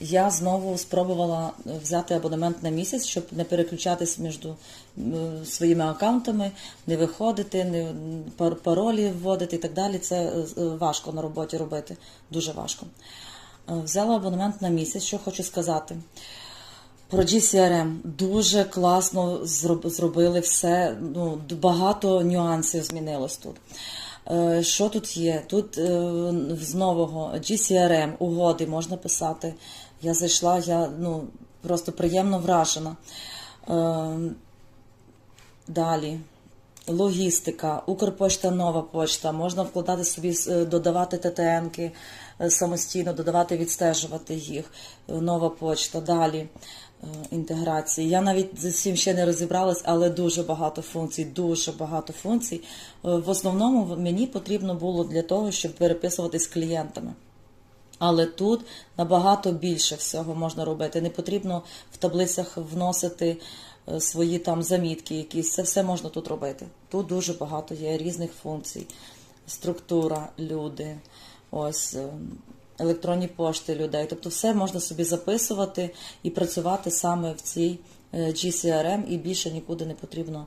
Я знову спробувала взяти абонемент на місяць, щоб не переключатись між е, своїми аккаунтами, не виходити, не паролі вводити і так далі. Це е, важко на роботі робити, дуже важко. Е, Взяла абонемент на місяць, що хочу сказати. Про GCRM дуже класно зробили все. Ну, багато нюансів змінилось тут. Е, Що тут є? Тут е, з нового GCRM угоди можна писати. Я зайшла, я ну, просто приємно вражена. Е, Далі. Логістика, Укрпошта, нова почта. Можна вкладати собі, е, додавати ТТНки е, самостійно, додавати, відстежувати їх. Нова почта. Далі е, інтеграції. Я навіть з цим ще не розібралась, але дуже багато функцій, дуже багато функцій. В основному мені потрібно було для того, щоб переписуватись з клієнтами. Але тут набагато більше всього можна робити. Не потрібно в таблицях вносити е, свої там замітки якісь. Це все можна тут робити. Тут дуже багато є різних функцій. Структура, люди, ось е, електронні пошти людей. Тобто все можна собі записувати і працювати саме в цій е, GCRM, і більше нікуди не потрібно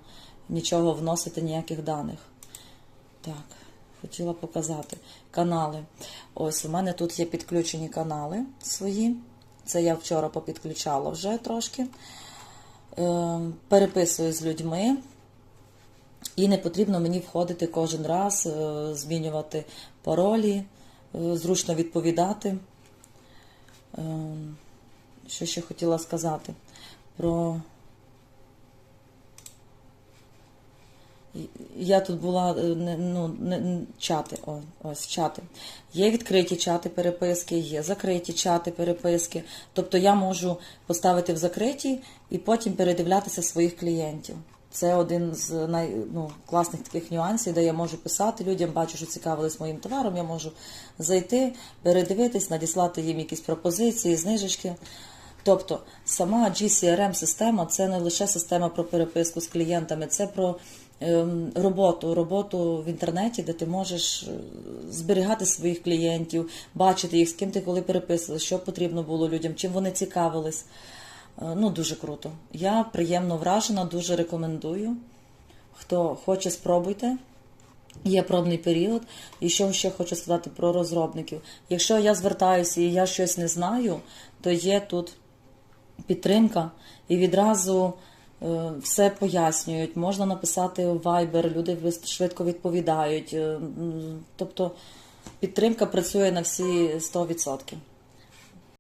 нічого вносити, ніяких даних. Так, хотіла показати канали. Ось у мене тут є підключені канали свої. Це я вчора попідключала вже трошки. Е, переписую з людьми. І не потрібно мені входити кожен раз, е, змінювати паролі, е, зручно відповідати. Е, Що ще хотіла сказати? Про Я тут була е, ну, не, чати, о, ось чати. Є відкриті чати переписки, є закриті чати переписки. Тобто я можу поставити в закриті і потім передивлятися своїх клієнтів. Це один з най, ну, класних таких нюансів, де я можу писати людям, бачу, що цікавились моїм товаром, я можу зайти, передивитись, надіслати їм якісь пропозиції, знижечки. Тобто сама GCRM-система це не лише система про переписку з клієнтами, це про ем, роботу, роботу в інтернеті, де ти можеш е, зберігати своїх клієнтів, бачити їх, з ким ти коли переписували, що потрібно було людям, чим вони цікавились. Е, Ну, дуже круто. Я приємно вражена, дуже рекомендую. Хто хоче, спробуйте. Є пробний період. І що ще хочу сказати про розробників. Якщо я звертаюся і я щось не знаю, то є тут підтримка і відразу е, все пояснюють. Можна написати вайбер, люди швидко відповідають. Е, Тобто підтримка працює на всі 100%.